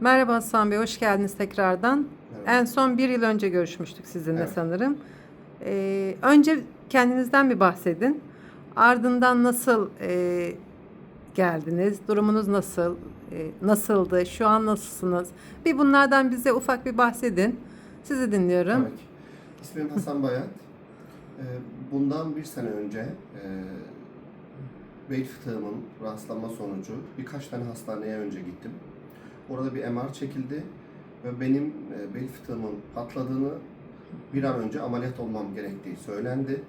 Merhaba Hasan Bey, hoş geldiniz tekrardan. Merhaba. En son bir yıl önce görüşmüştük sizinle Evet. sanırım. Ee, önce kendinizden bir bahsedin. Ardından nasıl e, geldiniz? Durumunuz nasıl? E, nasıldı? Şu an nasılsınız? Bir bunlardan bize ufak bir bahsedin. Sizi dinliyorum. Ki. İsmim Hasan Bayat. Ee, Bundan bir sene önce e, bel fıtığımın rastlanma sonucu birkaç tane hastaneye önce gittim. Orada bir MR çekildi ve benim e, bel fıtığımın patladığını bir an önce ameliyat olmam gerektiği söylendi.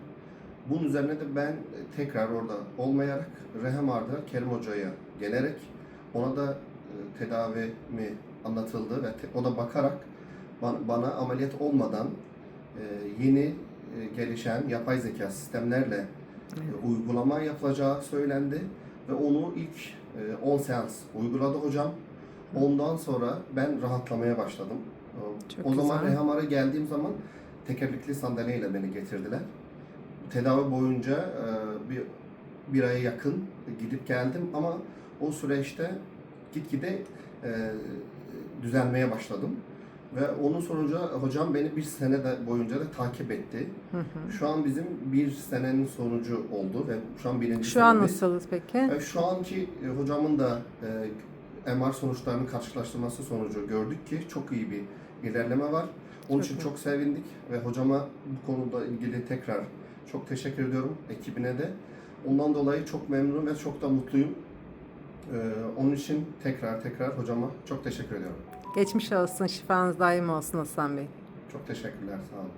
Bunun üzerine de ben e, tekrar orada olmayarak Rehamar'da Kerim Hoca'ya gelerek ona da e, tedavimi anlatıldı ve o da bakarak ban- bana ameliyat olmadan yeni gelişen yapay zeka sistemlerle uygulama yapılacağı söylendi ve onu ilk e, 10 seans uyguladı hocam. Ondan sonra ben rahatlamaya başladım. E, Çok o zaman. Rehamar'a geldiğim zaman tekerlekli sandalyeyle beni getirdiler. Tedavi boyunca e, bir bir aya yakın gidip geldim ama o süreçte gitgide e, düzelmeye başladım. Ve onun sonucu hocam beni bir sene de boyunca da takip etti. Hı hı. Şu an bizim bir senenin sonucu oldu ve şu an birinci Şu an nasılsınız peki? E, Şu anki hocamın da MR sonuçlarını karşılaştırması sonucu gördük ki çok iyi bir ilerleme var. Onun Çok için iyi. çok sevindik ve hocama bu konuda ilgili tekrar çok teşekkür ediyorum ekibine de. Ondan dolayı çok memnunum ve çok da mutluyum. E, Onun için tekrar tekrar hocama çok teşekkür ediyorum. Geçmiş olsun, şifanız daim olsun Hasan Bey. Çok teşekkürler, sağ olun.